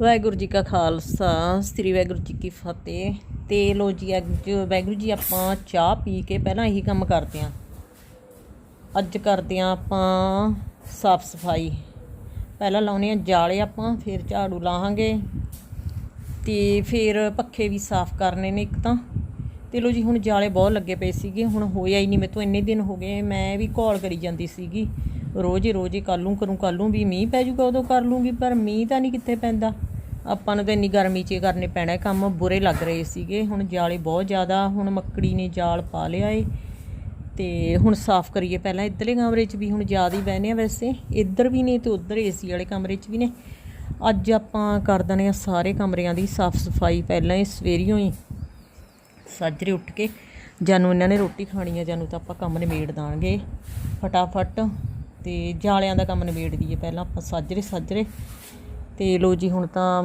ਵਾਹਿਗੁਰੂ ਜੀ ਕਾ ਖਾਲਸਾ, ਸ੍ਰੀ ਵਾਹਿਗੁਰੂ ਜੀ ਕੀ ਫਤਿਹ। ਤੇ ਲੋ ਜੀ, ਅੱਜ ਵਾਹਿਗੁਰੂ ਜੀ ਆਪਾਂ ਚਾਹ ਪੀ ਕੇ ਪਹਿਲਾਂ ਇਹੀ ਕੰਮ ਕਰਦੇ ਆਂ ਅੱਜ ਕਰਦੇ ਆਂ ਆਪਾਂ ਸਾਫ਼ ਸਫ਼ਾਈ। ਪਹਿਲਾਂ ਲਾਉਣੇ ਆ ਜਾਲੇ ਆਪਾਂ, ਫਿਰ ਝਾੜੂ ਲਾਹਾਂਗੇ। ਤੇ ਫਿਰ ਪੱਖੇ ਵੀ ਸਾਫ਼ ਕਰਨੇ ਨੇ ਇੱਕ ਤਾਂ। ਤੇ ਲੋ ਜੀ, ਹੁਣ ਜਾਲੇ ਬਹੁਤ ਲੱਗੇ ਪਏ ਸੀਗੇ, ਹੁਣ ਹੋਇਆ ਹੀ ਨਹੀਂ ਮੇਰੇ ਤੋਂ, ਇੰਨੇ ਦਿਨ ਹੋ ਗਏ, ਮੈਂ ਵੀ ਕਾਲ ਕਰੀ ਜਾਂਦੀ ਸੀਗੀ। ਰੋਜ਼ ਹੀ ਰੋਜ਼ ਹੀ ਕੱਲ ਨੂੰ ਕਰੂੰ ਕੱਲ ਨੂੰ ਵੀ ਮੀਂਹ ਪੈ ਜਾਊਗਾ, ਉਦੋਂ ਕਰ ਲੂੰਗੀ, ਪਰ ਮੀਂਹ ਤਾਂ ਨਹੀਂ ਕਿੱਥੇ ਪੈਂਦਾ। ਆਪਾਂ ਨੂੰ ਤਾਂ ਇੰਨੀ ਗਰਮੀ 'ਚ ਕਰਨੇ ਪੈਣਾ ਕੰਮ ਬੁਰੇ ਲੱਗ ਰਹੇ ਸੀਗੇ। ਹੁਣ ਜਾਲੇ ਬਹੁਤ ਜ਼ਿਆਦਾ, ਹੁਣ ਮੱਕੜੀ ਨੇ ਜਾਲ ਪਾ ਲਿਆ ਏ। ਤੇ ਹੁਣ ਸਾਫ਼ ਕਰੀਏ ਪਹਿਲਾਂ ਇੱਧਰਲੇ ਕਮਰੇ 'ਚ ਵੀ, ਹੁਣ ਜ਼ਿਆਦਾ ਹੀ ਬਹਿਨੇ ਆ ਵੈਸੇ। ਇੱਧਰ ਵੀ ਨੇ ਤੇ ਉੱਧਰ ਏਸੀ ਵਾਲੇ ਕਮਰੇ 'ਚ ਵੀ ਨੇ। ਅੱਜ ਆਪਾਂ ਕਰ ਦਨੇ ਆ ਸਾਰੇ ਕਮਰਿਆਂ ਦੀ ਸਾਫ਼ ਸਫ਼ਾਈ ਪਹਿਲਾਂ ਹੀ, ਸਵੇਰੀਓ ਹੀ। ਸਾਜਰੇ ਉੱਠ ਕੇ ਜਾਨੂੰ ਇਹਨਾਂ ਨੇ ਰੋਟੀ ਖਾਣੀ ਆ ਜਾਨੂੰ ਤਾਂ ਆਪਾਂ ਕੰਮ ਨਿਬੇੜ ਦਾਂਗੇ ਫਟਾਫਟ ਤੇ ਜਾਲਿਆਂ ਦਾ ਕੰਮ ਨਿਬੇੜ ਦਈਏ ਪਹਿਲਾਂ ਆਪਾਂ ਸਾਜਰੇ ਸਾਜਰੇ ਤੇ ਲੋ ਜੀ ਹੁਣ ਤਾਂ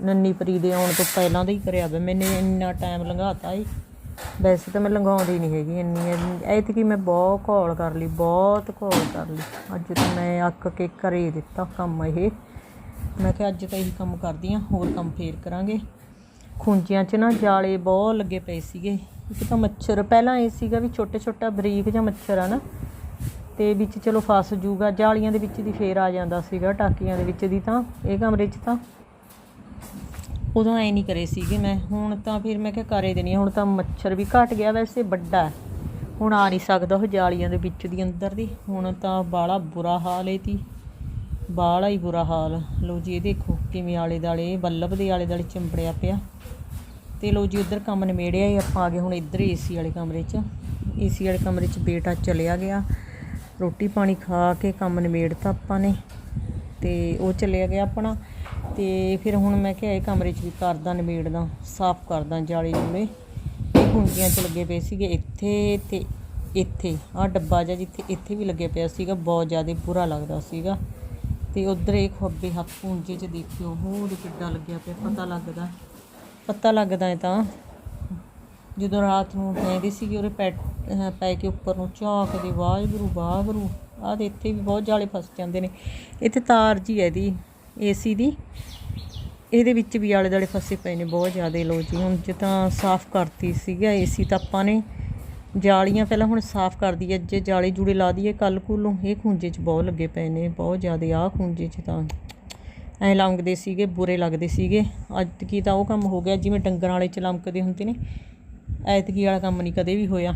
ਨੰਨੀ ਪਰੀ ਦੇ ਆਉਣ ਤੋਂ ਪਹਿਲਾਂ ਦਾ ਹੀ ਕਰਿਆ ਵਾ। ਮੈਨੇ ਇੰਨਾ ਟਾਈਮ ਲੰਘਾਤਾ ਏ। ਵੈਸੇ ਤਾਂ ਮੈਂ ਲੰਘਾਉਂਦੀ ਨਹੀਂ ਹੈਗੀ ਇੰਨੀ ਐਤਕੀ ਮੈਂ ਬਹੁਤ ਘੋਲ ਕਰ ਲਈ, ਬਹੁਤ ਘੋਲ ਕਰ ਲਈ। ਅੱਜ ਤਾਂ ਮੈਂ ਅੱਕ ਕੇ ਕਰੇ ਦਿੱਤਾ ਕੰਮ ਇਹ। ਮੈਂ ਕਿਹਾ ਅੱਜ ਤਾਂ ਇਹੀ ਕੰਮ ਕਰਦੀ ਆ, ਹੋਰ ਕੰਮ ਫੇਰ ਕਰਾਂਗੇ। ਖੁੰਝਿਆਂ 'ਚ ਨਾ ਜਾਲੇ ਬਹੁਤ ਲੱਗੇ ਪਏ ਸੀਗੇ। ਇੱਕ ਤਾਂ ਮੱਛਰ, ਪਹਿਲਾਂ ਇਹ ਸੀਗਾ ਵੀ ਛੋਟੇ ਛੋਟਾ ਬਰੀਕ ਜਿਹਾ ਮੱਛਰ ਆ ਨਾ ਤੇ ਵਿੱਚ ਚਲੋ ਫਸ ਜੂਗਾ, ਜਾਲੀਆਂ ਦੇ ਵਿੱਚ ਦੀ ਫੇਰ ਆ ਜਾਂਦਾ ਸੀਗਾ, ਟਾਕੀਆਂ ਦੇ ਵਿੱਚ ਦੀ ਤਾਂ, ਇਹ ਕਮਰੇ 'ਚ ਤਾਂ। ਉਦੋਂ ਐ ਨਹੀਂ ਕਰੇ ਸੀਗੇ ਮੈਂ, ਹੁਣ ਤਾਂ ਫਿਰ ਮੈਂ ਕਿਹਾ ਕਰੇ ਦੇਣੀ ਹੁਣ ਤਾਂ ਮੱਛਰ ਵੀ ਘਟ ਗਿਆ ਵੈਸੇ, ਵੱਡਾ ਹੁਣ ਆ ਨਹੀਂ ਸਕਦਾ ਉਹ ਜਾਲੀਆਂ ਦੇ ਵਿੱਚ ਦੀ ਅੰਦਰ ਦੀ, ਹੁਣ ਤਾਂ ਬਾਲਾ ਬੁਰਾ ਹਾਲ ਏ ਤੀ। ਬਾਲਾ ਹੀ ਬੁਰਾ ਹਾਲ। ਲੋ ਜੀ, ਇਹ ਦੇਖੋ ਕਿਵੇਂ ਆਲੇ ਦਾਲੇ ਬੱਲਬ ਦੇ ਆਲੇ ਦਾਲੇ ਚਿੰਬੜਿਆ ਪਿਆ। ਤੇ ਲੋ ਜੀ, ਉਧਰ ਕੰਮ ਨਿਮੇੜਿਆ ਹੀ ਆਪਾਂ ਆ ਗਏ ਹੁਣ ਇੱਧਰ ਏਸੀ ਵਾਲੇ ਕਮਰੇ 'ਚ। ਏਸੀ ਵਾਲੇ ਕਮਰੇ 'ਚ ਬੇਟਾ ਚਲਿਆ ਗਿਆ। ਰੋਟੀ ਪਾਣੀ ਖਾ ਕੇ ਕੰਮ ਨਿਬੇੜਤਾ ਆਪਾਂ ਨੇ ਤੇ ਉਹ ਚੱਲਿਆ ਗਿਆ ਆਪਣਾ ਤੇ ਫਿਰ ਹੁਣ ਮੈਂ ਕਿਹਾ ਇਹ ਕਮਰੇ 'ਚ ਵੀ ਕਰਦਾ, ਨਿਬੇੜਦਾ, ਸਾਫ਼ ਕਰਦਾ ਜਾਲੀ ਜੂਲੇ। ਇਹ ਕੁੰਜੀਆਂ 'ਚ ਲੱਗੇ ਪਏ ਸੀਗੇ ਇੱਥੇ ਤੇ ਇੱਥੇ। ਆਹ ਡੱਬਾ ਜਿਹਾ ਜਿੱਥੇ, ਇੱਥੇ ਵੀ ਲੱਗਿਆ ਪਿਆ ਸੀਗਾ, ਬਹੁਤ ਜ਼ਿਆਦਾ ਬੁਰਾ ਲੱਗਦਾ ਸੀਗਾ। ਤੇ ਉਧਰ ਇਹ ਖੱਬੇ ਹੱਥ ਕੁੰਜੇ 'ਚ ਦੇਖਿਓ, ਹੋਰ ਕਿੱਡਾ ਲੱਗਿਆ ਪਿਆ, ਪਤਾ ਲੱਗਦਾ। ਪਤਾ ਲੱਗਦਾ ਹੈ ਤਾਂ। ਜਦੋਂ ਰਾਤ ਨੂੰ ਪੈਂਦੀ ਸੀਗੀ ਉਹਦੇ ਪੈ ਪੈ ਕੇ ਉੱਪਰ ਨੂੰ ਝਾਕਦੇ ਵਾਹਿਗੁਰੂ ਵਾਹਿਗੁਰੂ। ਆਹ ਦੇ ਇੱਥੇ ਵੀ ਬਹੁਤ ਜਾਲੇ ਫਸ ਜਾਂਦੇ ਨੇ। ਇੱਥੇ ਤਾਰ ਜੀ ਹੈ ਇਹਦੀ ਏਸੀ ਦੀ। ਇਹਦੇ ਵਿੱਚ ਵੀ ਆਲੇ ਦੁਆਲੇ ਫਸੇ ਪਏ ਨੇ ਬਹੁਤ ਜ਼ਿਆਦਾ ਲੋ ਜੀ। ਹੁਣ ਜੇ ਤਾਂ ਸਾਫ਼ ਕਰਤੀ ਸੀਗਾ ਏਸੀ ਤਾਂ ਆਪਾਂ ਨੇ। ਜਾਲੀਆਂ ਪਹਿਲਾਂ ਹੁਣ ਸਾਫ਼ ਕਰ ਦਈਏ, ਜੇ ਜਾਲੇ ਜੂੜੇ ਲਾ ਦਈਏ ਕੱਲ ਕੁੱਲੋਂ ਇਹ ਖੁੰਝੇ 'ਚ ਬਹੁਤ ਲੱਗੇ ਪਏ ਨੇ, ਬਹੁਤ ਜ਼ਿਆਦਾ। ਆਹ ਖੁੰਝੇ 'ਚ ਤਾਂ ਐ ਲੰਘਦੇ ਸੀਗੇ, ਬੁਰੇ ਲੱਗਦੇ ਸੀਗੇ। ਅੱਜ ਕੀ ਤਾਂ ਉਹ ਕੰਮ ਹੋ ਗਿਆ, ਜਿਵੇਂ ਡੰਗਰਾਂ ਵਾਲੇ ਚ ਲੰਕਦੇ ਹੁੰਦੇ ਨੇ। ਐਤਕੀ ਵਾਲਾ ਕੰਮ ਨਹੀਂ ਕਦੇ ਵੀ ਹੋਇਆ।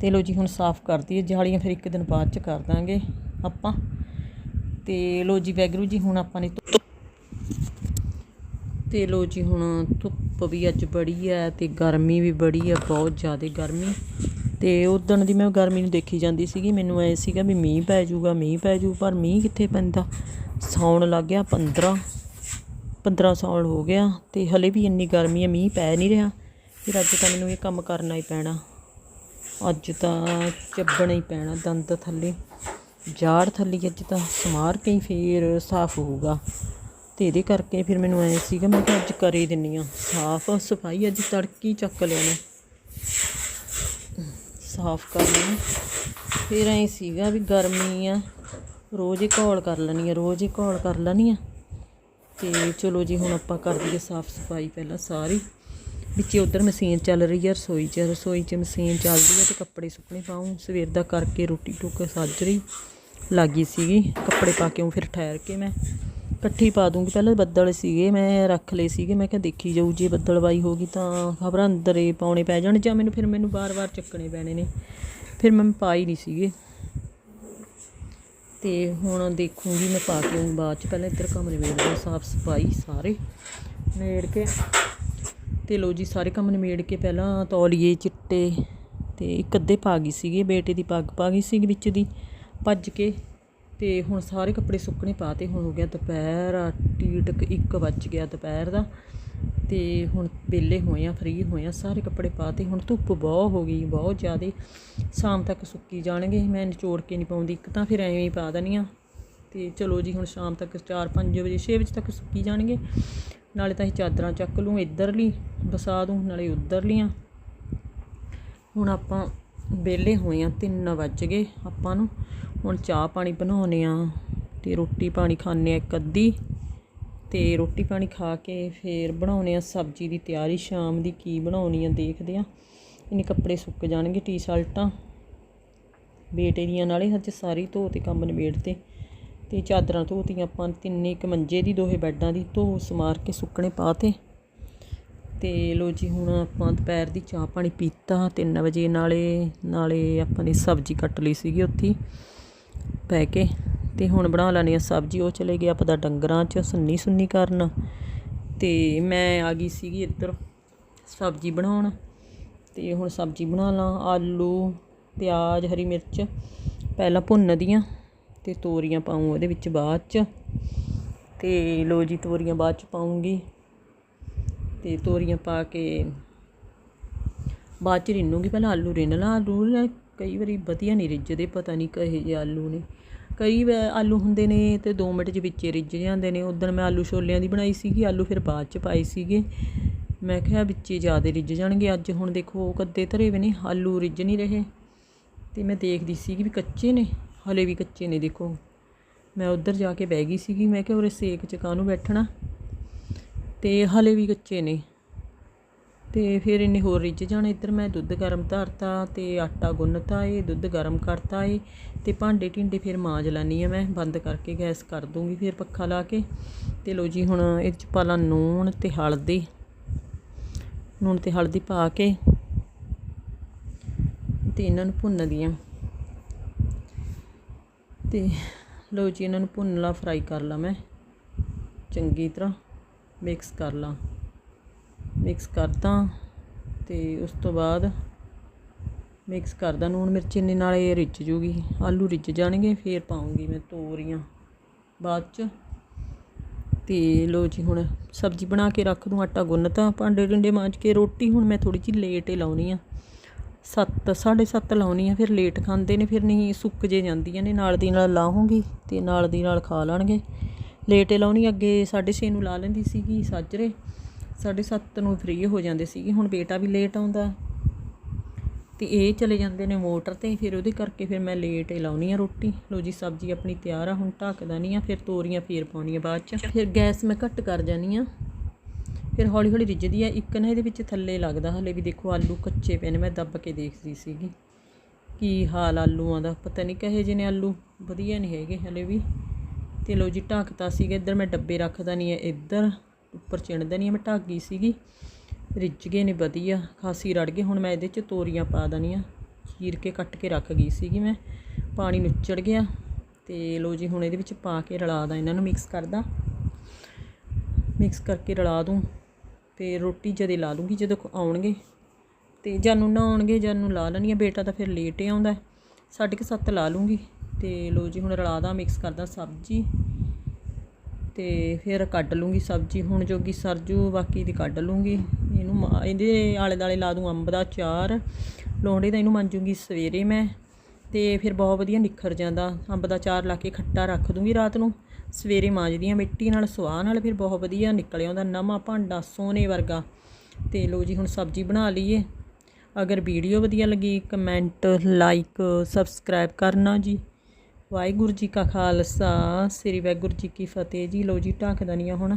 ਤੇ ਲੋ ਜੀ, ਹੁਣ ਸਾਫ਼ ਕਰਦੀ ਹੈ ਜਾਲੀਆਂ, ਫਿਰ ਇੱਕ ਦਿਨ ਬਾਅਦ ਚ ਕਰ ਦਾਂਗੇ ਆਪਾਂ। ਤੇ ਲੋ ਜੀ, ਵੈਗਰੂ ਜੀ, ਹੁਣ ਆਪਾਂ ਨੇ ਧੁੱਪ ਤੇ ਲੋ ਜੀ, ਹੁਣ ਧੁੱਪ ਵੀ ਅੱਜ ਬੜੀ ਹੈ ਤੇ ਗਰਮੀ ਵੀ ਬੜੀ ਹੈ ਬਹੁਤ ਜ਼ਿਆਦਾ ਗਰਮੀ। ਤੇ ਉਦਣ ਦੀ ਮੈਂ ਗਰਮੀ ਨੂੰ ਦੇਖੀ ਜਾਂਦੀ ਸੀਗੀ, ਮੈਨੂੰ ਐ ਸੀਗਾ ਵੀ ਮੀਂਹ ਪੈ ਜਾਊਗਾ, ਮੀਂਹ ਪੈ ਜਾਊ, ਪਰ ਮੀਂਹ ਕਿੱਥੇ ਪੈਂਦਾ? ਸੌਣ ਲੱਗ ਗਿਆ 15 15 ਸੌਣ ਹੋ ਗਿਆ ਤੇ ਹਲੇ ਵੀ ਇੰਨੀ ਗਰਮੀ ਹੈ ਮੀਂਹ ਪੈ ਨਹੀਂ ਰਿਹਾ। ਫਿਰ ਅੱਜ ਤਾਂ ਮੈਨੂੰ ਇਹ ਕੰਮ ਕਰਨਾ ਹੀ ਪੈਣਾ। ਅੱਜ ਤਾਂ ਚੱਬਣਾ ਹੀ ਪੈਣਾ ਦੰਦ ਥੱਲੇ। ਜਾੜ ਥੱਲੇ ਅੱਜ ਤਾਂ ਸਮਾਰ ਕੇ ਹੀ ਫੇਰ ਸਾਫ਼ ਹੋਊਗਾ। ਤੇ ਇਹਦੇ ਕਰਕੇ ਫਿਰ ਮੈਨੂੰ ਐ ਸੀਗਾ, ਮੈਂ ਕਿਹਾ ਅੱਜ ਕਰ ਹੀ ਦਿੰਨੀ ਆ। ਸਾਫ਼ ਸਫ਼ਾਈ ਅੱਜ ਤੜਕੀ ਚੱਕ ਲਿਆ ਮੈਂ ਸਾਫ਼ ਕਰ ਲਿਆ ਫਿਰ ਐ ਸੀਗਾ ਵੀ ਗਰਮੀ ਆ, ਰੋਜ਼ ਹੀ ਘੋਲ ਕਰ ਲੈਣੀ ਆ, ਰੋਜ਼ ਹੀ ਘੋਲ ਕਰ ਲੈਣੀ ਆ। ਤੇ ਚਲੋ ਜੀ ਹੁਣ ਆਪਾਂ ਕਰ ਦਈਏ ਸਾਫ਼ ਸਫ਼ਾਈ ਪਹਿਲਾਂ ਸਾਰੀ। ਵਿੱਚੇ ਉਧਰ ਮਸ਼ੀਨ ਚੱਲ ਰਹੀ ਹੈ ਰਸੋਈ 'ਚ ਰਸੋਈ 'ਚ ਮਸ਼ੀਨ ਚੱਲਦੀ ਹੈ ਤੇ ਕੱਪੜੇ ਸੁੱਕਣੇ ਪਾਉਂ। ਸਵੇਰ ਦਾ ਕਰਕੇ ਰੋਟੀ ਟੁੱਕ ਸਾਜਰੀ ਲੱਗੀ ਸੀਗੀ, ਕੱਪੜੇ ਪਾ ਕੇ ਉਹ ਫਿਰ ਠਹਿਰ ਕੇ ਮੈਂ ਇਕੱਠੀ ਪਾ ਦੂੰਗੀ। ਪਹਿਲਾਂ ਬੱਦਲ ਸੀਗੇ, ਮੈਂ ਰੱਖ ਲਏ ਸੀਗੇ, ਮੈਂ ਕਿਹਾ ਦੇਖੀ ਜਾਊ, ਜੇ ਬੱਦਲਵਾਈ ਹੋ ਗਈ ਤਾਂ ਖਬਰਾਂ ਅੰਦਰੇ ਪਾਉਣੇ ਪੈ ਜਾਣ, ਜਾਂ ਮੈਨੂੰ ਫਿਰ ਮੈਨੂੰ ਬਾਰ-ਬਾਰ ਚੱਕਣੇ ਪੈਣੇ ਨੇ। ਫਿਰ ਮੈਂ ਪਾ ਨਹੀਂ ਸੀਗੇ। ਤੇ ਹੁਣ ਦੇਖੂੰਗੀ ਮੈਂ ਪਾ ਕੇ ਆਊਂ ਬਾਅਦ ਚ। ਪਹਿਲਾਂ ਇੱਧਰ ਕਮਰੇ ਵੇੜਦਾ ਸਾਫ਼ ਸਫ਼ਾਈ ਸਾਰੇ ਨੇੜ ਕੇ। ਤੇ ਲੋ ਜੀ, ਸਾਰੇ ਕੰਮ ਨਿਮੇੜ ਕੇ ਪਹਿਲਾਂ ਤੌਲੀਏ, ਚਿੱਟੇ ਤੇ ਇੱਕ ਅੱਧੇ ਪਾ ਗਈ ਸੀਗੀ, ਬੇਟੇ ਦੀ ਪੱਗ ਪਾ ਗਈ ਸੀ ਵਿੱਚ ਦੀ, ਭੱਜ ਕੇ ਤੇ ਹੁਣ ਸਾਰੇ ਕੱਪੜੇ ਸੁੱਕਣੇ ਪਾਤੇ ਹੁਣ ਹੋ ਗਿਆ ਦੁਪਹਿਰ ਟੀਟਕ 1 ਵੱਜ ਗਿਆ ਦੁਪਹਿਰ ਦਾ ਤੇ ਹੁਣ ਵਿਹਲੇ ਹੋਏ ਆ, ਫ੍ਰੀ ਹੋਏ ਆ, ਸਾਰੇ ਕੱਪੜੇ ਪਾਤੇ ਹੁਣ ਧੁੱਪ ਬਹੁਤ ਹੋ ਗਈ, ਬਹੁਤ ਜ਼ਿਆਦੇ, ਸ਼ਾਮ ਤੱਕ ਸੁੱਕੀ ਜਾਣਗੇ, ਮੈਂ ਨਿਚੋੜ ਕੇ ਨਹੀਂ ਪਾਉਂਦੀ, ਇੱਕ ਤਾਂ ਫਿਰ ਐਵੇਂ ਹੀ ਪਾ ਦੇਣੀ ਆ ਤੇ ਚਲੋ ਜੀ ਹੁਣ ਸ਼ਾਮ ਤੱਕ 4-5 ਵਜੇ 6 ਵਜੇ ਤੱਕ ਸੁੱਕੀ ਜਾਣਗੇ ਨਾਲੇ ਤਾਂ ਇਹ ਚਾਦਰਾਂ ਚੱਕ ਲੂੰ ਇੱਧਰਲੀ, ਵਸਾ ਦੂੰ, ਨਾਲੇ ਉੱਧਰਲੀਆਂ। ਹੁਣ ਆਪਾਂ ਵਿਹਲੇ ਹੋਏ ਆ 3 ਵੱਜ ਗਏ ਆਪਾਂ ਨੂੰ। ਹੁਣ ਚਾਹ ਪਾਣੀ ਬਣਾਉਨੇ ਆ, ਤੇ ਰੋਟੀ ਪਾਣੀ ਖਾਣੇ ਆ ਇੱਕ ਅੱਧੀ। ਤੇ ਰੋਟੀ ਪਾਣੀ ਖਾ ਕੇ ਫਿਰ ਬਣਾਉਣੇ ਆ ਸਬਜ਼ੀ ਦੀ ਤਿਆਰੀ, ਸ਼ਾਮ ਦੀ ਕੀ ਬਣਾਉਣੀ ਆ ਦੇਖਦੇ ਆ। ਇਹਨੇ ਕੱਪੜੇ ਸੁੱਕ ਜਾਣਗੇ ਟੀ-ਸ਼ਰਟਾਂ। ਬੇਟੇ ਦੀਆਂ ਨਾਲੇ ਅੱਜ ਸਾਰੀ ਧੋ ਤੇ ਕੰਮ ਨਿਬੇੜਤੇ। ਤੇ ਚਾਦਰਾਂ ਧੋਤੀਆਂ ਆਪਾਂ ਤਿੰਨੇ ਇੱਕ ਮੰਜੇ ਦੀ, ਦੋਹੇ ਬੈੱਡਾਂ ਦੀ ਧੋ ਸਮਾਰ ਕੇ ਸੁੱਕਣੇ ਪਾਤੇ ਤੇ। ਲੋ ਜੀ, ਹੁਣ ਆਪਾਂ ਦੁਪਹਿਰ ਦੀ ਚਾਹ ਪਾਣੀ ਪੀਤਾ 3 ਵਜੇ ਨਾਲੇ ਨਾਲੇ ਆਪਾਂ ਨੇ ਸਬਜ਼ੀ ਕੱਟ ਲਈ ਸੀਗੀ ਉੱਥੇ ਪੈ ਕੇ। ਤੇ ਹੁਣ ਬਣਾ ਲੈਣੀ ਆ ਸਬਜ਼ੀ, ਉਹ ਚਲੇ ਗਏ ਆਪਦਾ ਡੰਗਰਾਂ 'ਚ ਸੰਨੀ ਸੁੰਨੀ ਕਰਨ। ਤੇ ਮੈਂ ਆ ਗਈ ਸੀਗੀ ਇੱਧਰ ਸਬਜ਼ੀ ਬਣਾਉਣ। ਤੇ ਹੁਣ ਸਬਜ਼ੀ ਬਣਾ ਲਾਂ, ਆਲੂ, ਪਿਆਜ਼, ਹਰੀ ਮਿਰਚ, ਪਹਿਲਾਂ ਭੁੰਨਦੀਆਂ ਤੇ ਤੋਰੀਆਂ ਪਾਉਂ ਉਹਦੇ ਵਿੱਚ ਬਾਅਦ 'ਚ। ਤੇ ਲੋ ਜੀ, ਤੋਰੀਆਂ ਬਾਅਦ 'ਚ ਪਾਉਂਗੀ ਤੇ ਤੋਰੀਆਂ ਪਾ ਕੇ ਬਾਅਦ ਚ ਰਿੰਨੂਗੀ। ਪਹਿਲਾਂ ਆਲੂ ਰਿੰਨ ਲਾ। ਆਲੂ ਨਾ ਕਈ ਵਾਰੀ ਵਧੀਆ ਨਹੀਂ ਰਿੱਝਦੇ, ਪਤਾ ਨਹੀਂ ਕਹੇ ਜਿਹੇ ਆਲੂ ਨੇ। ਕਈ ਆਲੂ ਹੁੰਦੇ ਨੇ ਤੇ 2 ਮਿੰਟ ਚ ਵਿੱਚੇ ਰਿੱਝ ਜਾਂਦੇ ਨੇ। ਉਦੋਂ ਮੈਂ ਆਲੂ ਛੋਲਿਆਂ ਦੀ ਬਣਾਈ ਸੀਗੀ, ਆਲੂ ਫਿਰ ਬਾਅਦ ਚ ਪਾਏ ਸੀਗੇ। ਮੈਂ ਕਿਹਾ ਵਿੱਚੇ ਜ਼ਿਆਦਾ ਰਿੱਝ ਜਾਣਗੇ। ਅੱਜ ਹੁਣ ਦੇਖੋ ਕੱਦੇ ਧਰੇ ਵੇ ਨੇ, ਆਲੂ ਰਿੱਝ ਨਹੀਂ ਰਹੇ। ਤੇ ਮੈਂ ਦੇਖਦੀ ਸੀਗੀ ਵੀ ਕੱਚੇ ਨੇ। ਹਲੇ ਵੀ ਕੱਚੇ ਨੇ ਦੇਖੋ। ਮੈਂ ਉੱਧਰ ਜਾ ਕੇ ਬਹਿ ਗਈ ਸੀਗੀ। ਮੈਂ ਕਿਹਾ ਉਰੇ ਸੇਕ ਚ ਕਾਹਨੂੰ ਬੈਠਣਾ? ਤੇ ਹਲੇ ਵੀ ਕੱਚੇ ਨੇ। ਤੇ ਫਿਰ ਇਹਨੇ ਹੋਰ ਰਿੱਝ ਜਾਣਾ ਇੱਧਰ। ਮੈਂ ਦੁੱਧ ਗਰਮ ਧਰਤਾ ਤੇ ਆਟਾ ਗੁੰਨਤਾ ਏ, ਦੁੱਧ ਗਰਮ ਕਰਤਾ ਏ ਤੇ ਭਾਂਡੇ ਢਿੰਡੇ ਫਿਰ ਮਾਂਜ ਲੈਣੀ ਆ ਮੈਂ। ਬੰਦ ਕਰਕੇ ਗੈਸ ਕਰ ਦੂੰਗੀ ਫਿਰ ਪੱਖਾ ਲਾ ਕੇ। ਤੇ ਲੋ ਜੀ, ਹੁਣ ਇਹ ਚ ਪਾ ਲਾ ਨੂਣ ਤੇ ਹਲਦੀ। ਨੂਣ ਤੇ ਹਲਦੀ ਪਾ ਕੇ ਤੇ ਇਹਨਾਂ ਨੂੰ ਭੁੰਨਦੀ ਆ। ਤੇ ਲਓ ਜੀ, ਇਹਨਾਂ ਨੂੰ ਭੁੰਨ ਲਾ ਫਰਾਈ ਕਰ ਲਾ ਮੈਂ। ਚੰਗੀ ਤਰ੍ਹਾਂ ਮਿਕਸ ਕਰ ਲਾਂ। ਮਿਕਸ ਕਰਤਾ ਤੇ ਉਸ ਤੋਂ ਬਾਅਦ ਮਿਕਸ ਕਰਦਾ ਨੂਣ ਮਿਰਚ ਇੰਨੇ ਨਾਲ ਇਹ ਰਿੱਝ ਜੂਗੀ, ਆਲੂ ਰਿੱਝ ਜਾਣਗੇ, ਫੇਰ ਪਾਉਂਗੀ ਮੈਂ ਤੋਰੀਆਂ। ਬਾਅਦ ਚ ਤੇ ਲੋ ਜੀ, ਹੁਣ ਸਬਜ਼ੀ ਬਣਾ ਕੇ ਰੱਖ ਦੂੰ, ਆਟਾ ਗੁੰਨਤਾ। ਭਾਂਡੇ ਡੰਡੇ ਮਾਂਜ ਕੇ ਰੋਟੀ ਹੁਣ ਮੈਂ ਥੋੜੀ ਜਿਹੀ ਲੇਟ ਹੀ ਲਾਉਣੀ ਆ। 7 7:30 ਲਾਉਣੀ ਆ, ਫਿਰ ਲੇਟ ਖਾਂਦੇ ਨੇ, ਫਿਰ ਨਹੀਂ ਸੁੱਕ ਜੇ ਜਾਂਦੀਆਂ ਨੇ, ਨਾਲ ਦੀ ਨਾਲ ਲਾਹੂੰਗੀ ਤੇ ਨਾਲ ਦੀ ਨਾਲ ਖਾ ਲੈਣਗੇ। ਲੇਟ ਹੀ ਲਾਉਣੀ ਅੱਗੇ 6:30 ਨੂੰ ਲਾ ਲੈਂਦੀ ਸੀਗੀ ਸਾਜਰੇ 7:30 ਨੂੰ ਫ੍ਰੀ ਹੋ ਜਾਂਦੇ ਸੀਗੇ, ਹੁਣ ਬੇਟਾ ਵੀ ਲੇਟ ਆਉਂਦਾ। ਤੇ ਇਹ ਚਲੇ ਜਾਂਦੇ ਨੇ ਮੋਟਰ ਤੇ, ਫਿਰ ਉਹਦੇ ਕਰਕੇ ਫਿਰ ਮੈਂ ਲੇਟ ਹੀ ਲਾਉਣੀ ਆ ਰੋਟੀ। ਲੋ ਜੀ, ਸਬਜ਼ੀ ਆਪਣੀ ਤਿਆਰ ਆ, ਹੁਣ ਢੱਕਦਾ ਨਹੀਂ ਆ, ਫਿਰ ਤੋਰੀਆਂ ਫੇਰ ਪਾਉਣੀ ਆ ਬਾਅਦ ਚ। ਫਿਰ ਗੈਸ ਮੈਂ ਘੱਟ ਕਰ ਜਾਨੀ ਆ। ਫਿਰ ਹੌਲੀ ਹੌਲੀ ਰਿੱਝਦੀ ਆ। ਇੱਕ ਨਾ ਇਹਦੇ ਵਿੱਚ ਥੱਲੇ ਲੱਗਦਾ ਹਲੇ ਵੀ ਦੇਖੋ ਆਲੂ ਕੱਚੇ ਪਏ ਨੇ, ਮੈਂ ਦੱਬ ਕੇ ਦੇਖਦੀ ਸੀਗੀ। ਕੀ ਹਾਲ ਆਲੂਆਂ ਦਾ? ਪਤਾ ਨਹੀਂ ਕਹੇ ਜਿਹੇ ਨੇ ਆਲੂ, ਵਧੀਆ ਨਹੀਂ ਹੈਗੇ ਹਲੇ ਵੀ। ਤੇ ਲੋ ਜੀ, ਢੱਕਤਾ ਸੀਗਾ ਇੱਧਰ, ਮੈਂ ਡੱਬੇ ਰੱਖਦਾ ਨਹੀਂ ਹੈ ਇੱਧਰ। ਉੱਪਰ ਚਿਣਦਾ ਨਹੀਂ ਮੈਂ ਢੱਕ ਗਈ ਸੀਗੀ। ਰਿੱਝ ਗਏ ਨੇ ਵਧੀਆ, ਖਾਸੀ ਰੜ ਗਏ। ਹੁਣ ਮੈਂ ਇਹਦੇ 'ਚ ਤੋਰੀਆਂ ਪਾ ਦਣੀਆਂ। ਚੀਰ ਕੇ ਕੱਟ ਕੇ ਰੱਖ ਗਈ ਸੀਗੀ ਮੈਂ। ਪਾਣੀ ਨੁੱਚੜ ਗਿਆ। ਤੇ ਲੋ ਜੀ, ਹੁਣ ਇਹਦੇ ਵਿੱਚ ਪਾ ਕੇ ਰਲਾ ਦਾ, ਇਹਨਾਂ ਨੂੰ ਮਿਕਸ ਕਰਦਾ। ਮਿਕਸ ਕਰਕੇ ਰਲਾ ਦੂੰ। ਤੇ ਰੋਟੀ ਜਦੇ ਲਾ ਲੂੰਗੀ ਜਦੋਂ ਆਉਣਗੇ। ਤੇ ਜਾਨੂੰ ਨਾ ਆਉਣਗੇ ਜਾਨੂੰ ਲਾ ਲੈਣੀ ਆ, ਬੇਟਾ ਤਾਂ ਫਿਰ ਲੇਟ ਹੀ ਆਉਂਦਾ। ਹੈ। ਸਾਢੇ ਕੁ ਸੱਤ ਲਾ ਲੂੰਗੀ। ਤੇ ਲੋ ਜੀ, ਹੁਣ ਰਲਾ ਦਾ ਮਿਕਸ ਕਰਦਾ ਸਬਜ਼ੀ। ਤੇ ਫਿਰ ਕੱਢ ਲੂੰਗੀ ਸਬਜ਼ੀ। ਹੁਣ ਜੋਗੀ ਸਰਜੂ, ਬਾਕੀ ਦੀ ਕੱਢ ਲੂੰਗੀ। ਇਹਨੂੰ ਮਾ- ਇਹਦੇ ਆਲੇ ਦਾਲੇ ਲਾ ਦੂੰ ਅੰਬ ਦਾ ਚਾਰ ਲੋਂਡੇ ਦਾ ਇਹਨੂੰ ਮੰਜੂਗੀ ਸਵੇਰੇ ਮੈਂ। ਤੇ ਫਿਰ ਬਹੁਤ ਵਧੀਆ ਨਿਖਰ ਜਾਂਦਾ। ਅੰਬ ਦਾ ਚਾਰ ਲਾ ਕੇ ਖੱਟਾ ਰੱਖ ਦੂੰਗੀ ਰਾਤ ਨੂੰ। ਸਵੇਰੇ ਮਾਂਜਦੀ ਹਾਂ ਮਿੱਟੀ ਨਾਲ ਸਵਾਹ ਨਾਲ ਫਿਰ ਬਹੁਤ ਵਧੀਆ ਨਿਕਲ ਆਉਂਦਾ, ਨਵਾਂ ਭਾਂਡਾ ਸੋਨੇ ਵਰਗਾ। ਤੇ ਲੋ ਜੀ, ਹੁਣ ਸਬਜ਼ੀ ਬਣਾ ਲਈਏ। ਅਗਰ ਵੀਡੀਓ ਵਧੀਆ ਲੱਗੀ, ਕਮੈਂਟ, ਲਾਈਕ, ਸਬਸਕ੍ਰਾਈਬ ਕਰਨਾ ਜੀ। ਵਾਹਿਗੁਰੂ ਜੀ ਕਾ ਖਾਲਸਾ, ਸ੍ਰੀ ਵਾਹਿਗੁਰੂ ਜੀ ਕੀ ਫਤਿਹ ਜੀ। ਲੋ ਜੀ ਢੱਕ ਦਨੀਆ ਹੁਣ।